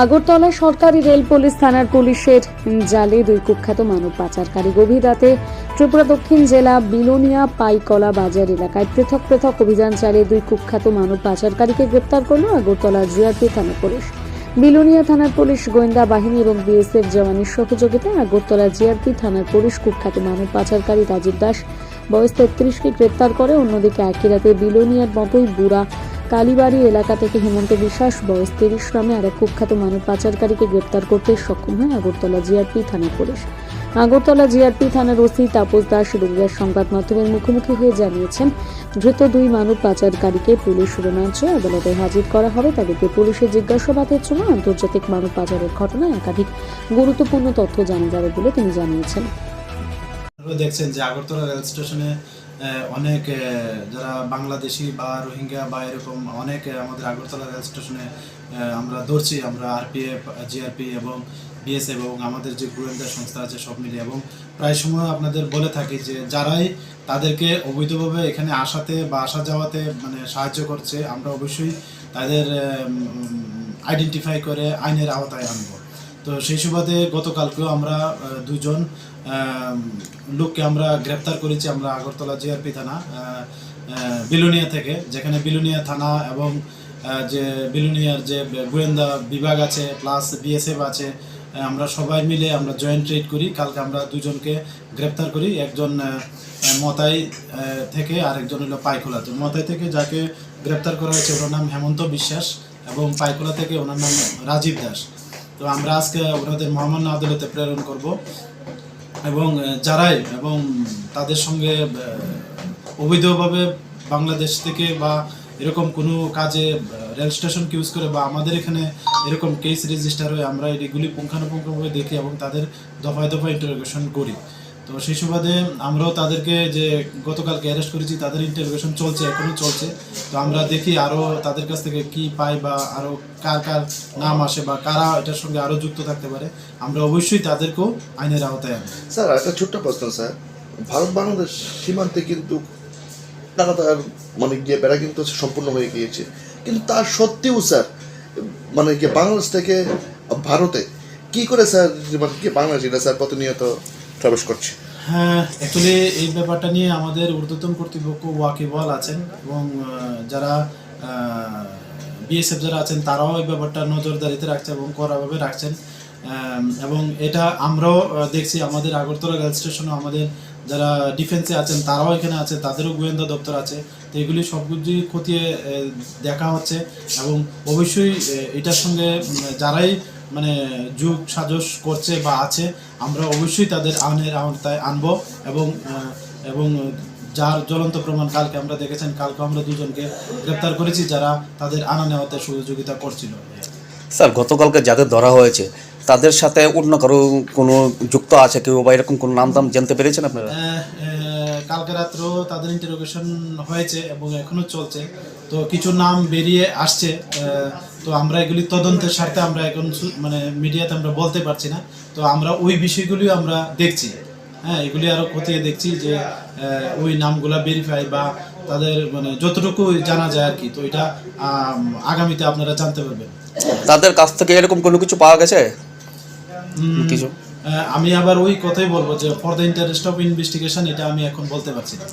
আগরতলা সরকারি rail police থানার পুলিশের জালে দুই কুখ্যাত মানব পাচারকারী গভীর রাতে ত্রিপুরা দক্ষিণ জেলা বিলোনিয়া পাইকলা বাজার এলাকায় পৃথক পৃথক অভিযান চালিয়ে দুই কুখ্যাত মানব পাচারকারীকে গ্রেপ্তার করল আগরতলা জিআরপি থানা পুলিশ। বিলোনিয়া থানার পুলিশ গোয়েন্দা বাহিনী এবং বিএসএফ জওয়ানের সহযোগিতায় আগরতলা জিআরপি থানার পুলিশ কুখ্যাত মানব পাচারকারী রাজীব দাস, বয়স তেত্রিশকে গ্রেপ্তার করে। অন্যদিকে একই রাতে বিলোনিয়ার মতোই বুড়া কালীবাড়ি এলাকা থেকে হেমন্ত বিশ্বাস, বয়স তিরিশ নামে আরেক কুখ্যাত মানব পাচারকারীকে গ্রেপ্তার করতে সক্ষম হয় আগরতলা জিআরপি থানার police. Agartala G R P থানার ওসি তাপস দাস রোগিয়ার সংবাদ মাধ্যমের মুখোমুখি হয়ে জানিয়েছেন, ধৃত দুই মানব পাচারকারীকে পুলিশ রোমাঞ্চ আদালতে হাজির করা হবে তাদেরকে পুলিশের জিজ্ঞাসাবাদের জন্য আন্তর্জাতিক মানব পাচারের ঘটনায় একাধিক গুরুত্বপূর্ণ তথ্য জানা যাবে বলে তিনি জানিয়েছেন। দেখছেন যে আগরতলা রেল স্টেশনে অনেক যারা বাংলাদেশি বা রোহিঙ্গা বা এরকম অনেক আমাদের আগরতলা রেল স্টেশনে আমরা ধরছি আমরা আরপিএফ জিআরপি এবং বিএসএফ এবং আমাদের যে গোয়েন্দা সংস্থা আছে সব মিলিয়ে এবং প্রায় সময় আপনাদের বলে থাকি যে যারাই তাদেরকে অবৈধভাবে এখানে আসাতে বা আসা যাওয়াতে মানে সাহায্য করছে, আমরা অবশ্যই তাদের আইডেন্টিফাই করে আইনের আওতায় আনব। তো সেই সুবাদে গতকালকেও আমরা দুজন লোককে আমরা গ্রেপ্তার করেছি আমরা আগরতলা জিআরপি থানা বিলুনিয়া থেকে। যেখানে বিলুনিয়া থানা এবং যে বিলুনিয়ার যে গোয়েন্দা বিভাগ আছে প্লাস বিএসএফ আছে আমরা সবাই মিলে আমরা জয়েন্ট ট্রেড করি। কালকে আমরা দুজনকে গ্রেপ্তার করি। একজন মতাই থেকে আরেকজন হলো পাইখোলা তো মতাই থেকে যাকে গ্রেপ্তার করা হয়েছে, ওনার নাম হেমন্ত বিশ্বাস এবং পাইখোলা থেকে ওনার নাম রাজীব দাস। তো আমরা আজকে ওনাদের মহামান্য আদালতে প্রেরণ করব। এবং যারাই এবং তাদের সঙ্গে অবৈধভাবে বাংলাদেশ থেকে বা এরকম কোনো কাজে রেল স্টেশন ইউজ করে বা আমাদের এখানে এরকম কেস রেজিস্টার হয়ে আমরা এগুলি পুঙ্খানুপুঙ্খভাবে দেখি এবং তাদের দফায় দফায় ইন্টারোগেশন করি। তো সেই সুবাদে আমরাও তাদেরকে যে গতকালকে অ্যারেস্ট করেছি, তাদের ইন্টারোগেশন চলছে, এখনও চলছে। তো আমরা দেখি আরও তাদের কাছ থেকে কি পাই বা আরও কার কার নাম আসে বা কারা এটার সঙ্গে আরও যুক্ত থাকতে পারে, আমরা অবশ্যই তাদেরকেও আইনের আওতায় আনব। স্যার, একটা ছোট্ট প্রশ্ন, স্যার। ভারত বাংলাদেশ সীমান্তে কিন্তু টাকাটার মানে গিয়ে বেড়া কিন্তু সম্পূর্ণ হয়ে গিয়েছে। কিন্তু তার সত্ত্বেও, স্যার মানে কি বাংলাদেশ থেকে ভারতে কি করে, স্যার মানে কি বাংলাদেশিরা স্যার, প্রতিনিয়ত প্রবেশ করছে। হ্যাঁ অ্যাকচুয়ালি এই ব্যাপারটা নিয়ে আমাদের ঊর্ধ্বতন কর্তৃপক্ষ ওয়াকিবল আছেন এবং যারা বিএসএফ যারা আছেন, তারাও এই ব্যাপারটা নজরদারিতে রাখছে এবং কড়াভাবে রাখছেন। এবং এটা আমরাও দেখছি আমাদের আগরতলা রেল স্টেশনে আমাদের যারা ডিফেন্সে আছেন, তারাও এখানে আছে, তাদেরও গোয়েন্দা দপ্তর আছে। তো এগুলি সবকিছুই খতিয়ে দেখা হচ্ছে এবং অবশ্যই এটার সঙ্গে যারাই মানে যুগ সাজস করছে বা আছে, আমরা অবশ্যই তাদের আনের আওতায় আনব এবং এবং যার জ্বলন্ত প্রমাণ কালকে আমরা দেখেছেন, কালকে আমরা দুজনকে গ্রেপ্তার করেছি যারা তাদের আনা নেওয়াতে সহযোগিতা করছিল। স্যার, গতকালকে যাদের ধরা হয়েছে তাদের সাথে অন্য কারও কোনো যুক্ত আছে কেউ বা এরকম কোনো নাম দাম জানতে পেরেছেন আপনারা? কালকে রাত্রেও তাদের ইন্টারোগেশন হয়েছে এবং এখনও চলছে। তো কিছু নাম বেরিয়ে আসছে তো আমরা এগুলি তদন্তের স্বার্থে আমরা এখন মানে মিডিয়াতে আমরা বলতে পারছি না। তো আমরা ওই বিষয়গুলিও আমরা দেখছি। হ্যাঁ এগুলি আরও খতিয়ে দেখছি যে ওই নামগুলা ভেরিফাই বা তাদের মানে যতটুকু জানা যায় আর কি। তো এটা আগামীতে আপনারা জানতে পারবেন। তাদের কাছ থেকে এরকম কোনো কিছু পাওয়া গেছে? কিছু। আমি আবার ওই কথাই বলব যে for the interest of investigation এটা আমি এখন বলতে পারছি না।